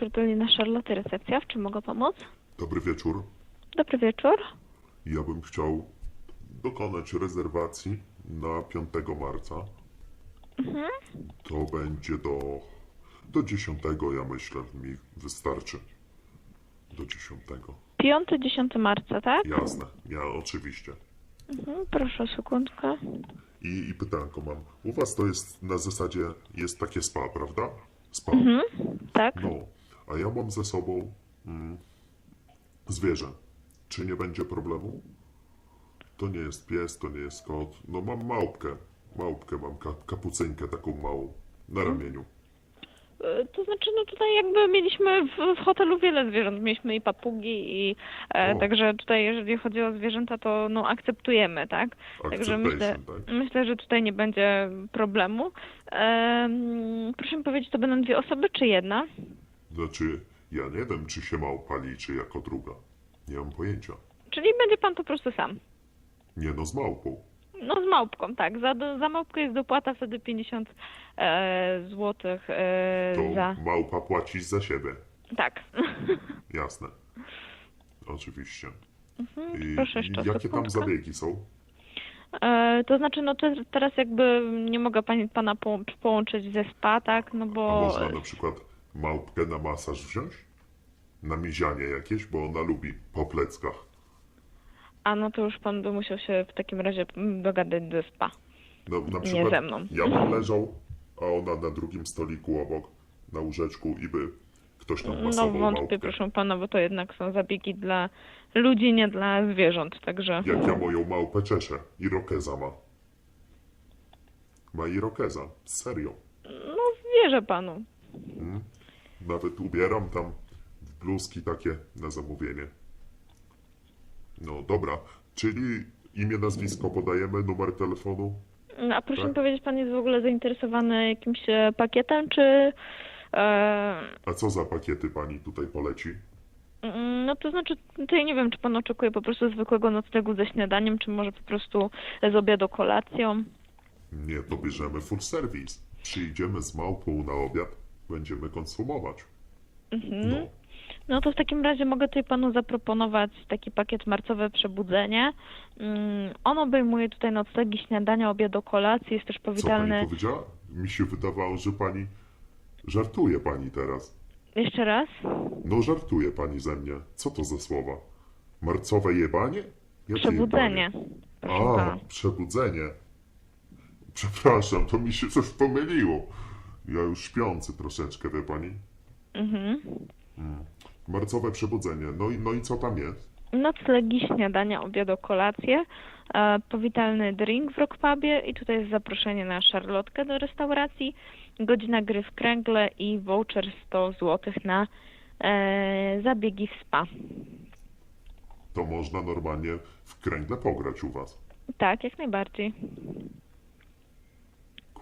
Paulina Charlotte, recepcja. W czym mogę pomóc? Dobry wieczór. Dobry wieczór. Ja bym chciał dokonać rezerwacji na 5 marca. To będzie do, do 10, ja myślę, mi wystarczy. Do 10. 5-10 marca, tak? Jasne, ja oczywiście. Mhm, proszę o sekundkę. I, I pytanko mam. U was to jest na zasadzie, jest takie spa, prawda? Spa. Tak? No, a ja mam ze sobą mm, zwierzę. Czy nie będzie problemu? To nie jest pies, to nie jest kot. No mam małpkę. Małpkę mam, ka kapucynkę taką małą na ramieniu. E, To znaczy, no tutaj jakby mieliśmy w, w hotelu wiele zwierząt. Mieliśmy i papugi, i e, także tutaj jeżeli chodzi o zwierzęta, to no akceptujemy, tak? Także myślę, tak? myślę, że tutaj nie będzie problemu. Em, proszę mi powiedzieć, to będą dwie osoby, czy jedna? Znaczy, ja nie wiem, czy się małpa liczy jako druga. Nie mam pojęcia. Czyli będzie pan po prostu sam. Nie no, z małpą. No z małpką, tak. Za, za małpkę jest dopłata wtedy 50 e, złotych e, To za... małpa płacisz za siebie. Tak. Jasne. Oczywiście. I, Mhm, proszę jeszcze i jakie tam zabiegi są? E, to znaczy, no te, teraz jakby nie mogę pani, pana po, połączyć ze spa, tak? No A bo... można na przykład małpkę na masaż wziąć? Na mizianie jakieś, bo ona lubi po pleckach. A no to już pan by musiał się w takim razie mm, dogadać ze spa. No, na Nie przykład ze mną. ja bym leżał, a ona na drugim stoliku obok, na łóżeczku i by ktoś tam No masował wątpię, małpkę. proszę pana, bo to jednak są zabiegi dla ludzi, nie dla zwierząt, także... Jak ja moją małpę czeszę. Irokeza ma. Ma irokeza. Serio. No wierzę panu. Nawet ubieram tam w bluzki takie na zamówienie. No dobra, czyli imię, nazwisko podajemy, numer telefonu. A proszę Tak. mi powiedzieć, pan jest w ogóle zainteresowany jakimś e, pakietem, czy... E, A co za pakiety pani tutaj poleci? mm, no to znaczy, tutaj nie wiem, czy pan oczekuje po prostu zwykłego noclegu ze śniadaniem, czy może po prostu z obiadu kolacją. Nie, to bierzemy full service. Przyjdziemy z małpą na obiad, będziemy konsumować. No, No to w takim razie mogę tutaj panu zaproponować taki pakiet marcowe przebudzenie. Mm, On obejmuje tutaj noclegi, śniadania, obiadu, kolację, jest też co pani powitalny... powiedziała? Mi się wydawało, że pani... Żartuje pani teraz. Jeszcze raz? No żartuje pani ze mnie. Co to za słowa? Marcowe jebanie? Jakie Przebudzenie. jebanie? A, przebudzenie. Przepraszam, to mi się coś pomyliło. Ja już śpiący troszeczkę, wie pani. Mhm. Marcowe przebudzenie. No i, no i co tam jest? Noclegi, śniadania, obiadu, kolację, e, powitalny drink w Rockpubie i tutaj jest zaproszenie na szarlotkę do restauracji, godzina gry w kręgle i voucher 100 zł na e, zabiegi w spa. To można normalnie w kręgle pograć u was. Tak, jak najbardziej.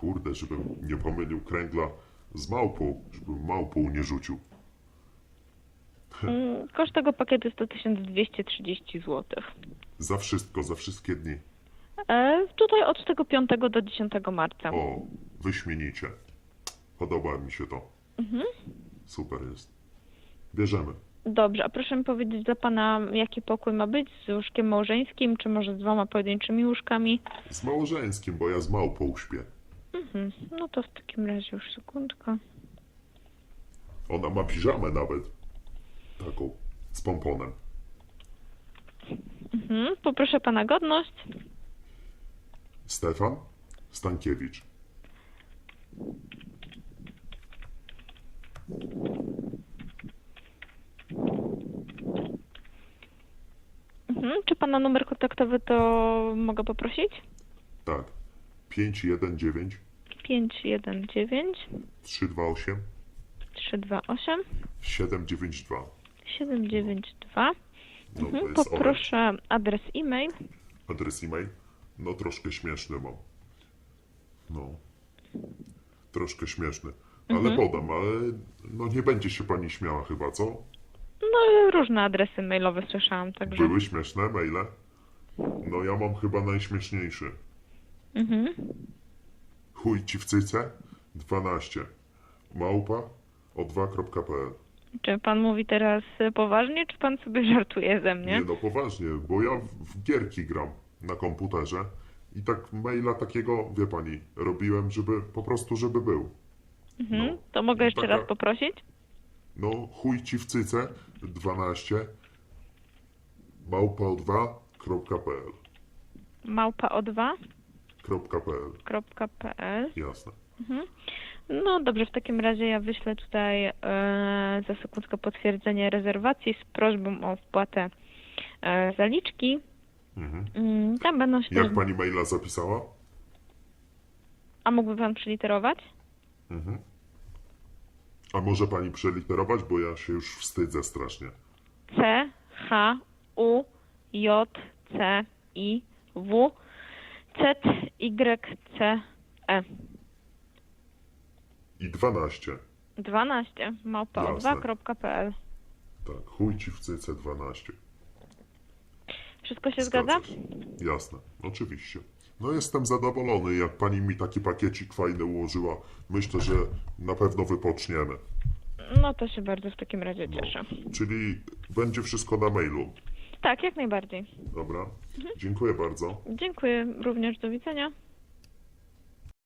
Kurde, żebym nie pomylił kręgla z małpą, żebym małpą nie rzucił. Mm, Koszt tego pakietu jest to 1230 zł. Za wszystko, za wszystkie dni. E, tutaj od tego 5 do 10 marca. O, wyśmienicie. Podoba mi się to. Super jest. Bierzemy. Dobrze, a proszę mi powiedzieć dla pana, jaki pokój ma być? Z łóżkiem małżeńskim, czy może z dwoma pojedynczymi łóżkami? Z małżeńskim, bo ja z małpą śpię. Mhm. No to w takim razie już sekundkę. Ona ma piżamę nawet. Taką, z pomponem. Mhm. Poproszę pana godność. Stefan Stankiewicz. Mhm. Czy pana numer kontaktowy to mogę poprosić? Tak. 519 519 328 328 792. 792. No Mhm. jest Orange. Poproszę adres e-mail. Adres e-mail? No troszkę śmieszny mam. No. Troszkę śmieszny. Ale podam, ale no nie będzie się pani śmiała chyba, co? No różne adresy mailowe słyszałam, także. Były śmieszne maile? No ja mam chyba najśmieszniejszy. Mhm. Chuj ci w cyce? 12. Małpa o 2.pl Czy pan mówi teraz e, poważnie, czy pan sobie żartuje ze mnie? Nie no, poważnie, bo ja w, gierki gram na komputerze i tak maila takiego, wie pani, robiłem, żeby po prostu, żeby był. Mhm. no. To mogę jeszcze Taka- raz poprosić? No, chuj ci w cyce 12 małpa2.pl Małpa o2.pl .pl Jasne. No dobrze, w takim razie ja wyślę tutaj e, za sekundkę potwierdzenie rezerwacji z prośbą o wpłatę e, zaliczki. Mhm. Mm, tam będą się... Jak pani maila zapisała? A mógłby pan przyliterować? A może pani przeliterować, bo ja się już wstydzę strasznie. C, H, U, J, C, I, W, Z, Y, C, E. I 12. 12 małpa Jasne. o2.pl. Tak, chuj ci w cyce 12. Wszystko się zgadza? Jasne, oczywiście. No jestem zadowolony, jak pani mi taki pakiecik fajny ułożyła. Myślę, że na pewno wypoczniemy. No to się bardzo w takim razie cieszę. Czyli będzie wszystko na mailu. Tak, jak najbardziej. Dobra? Dziękuję bardzo. Dziękuję również, do widzenia.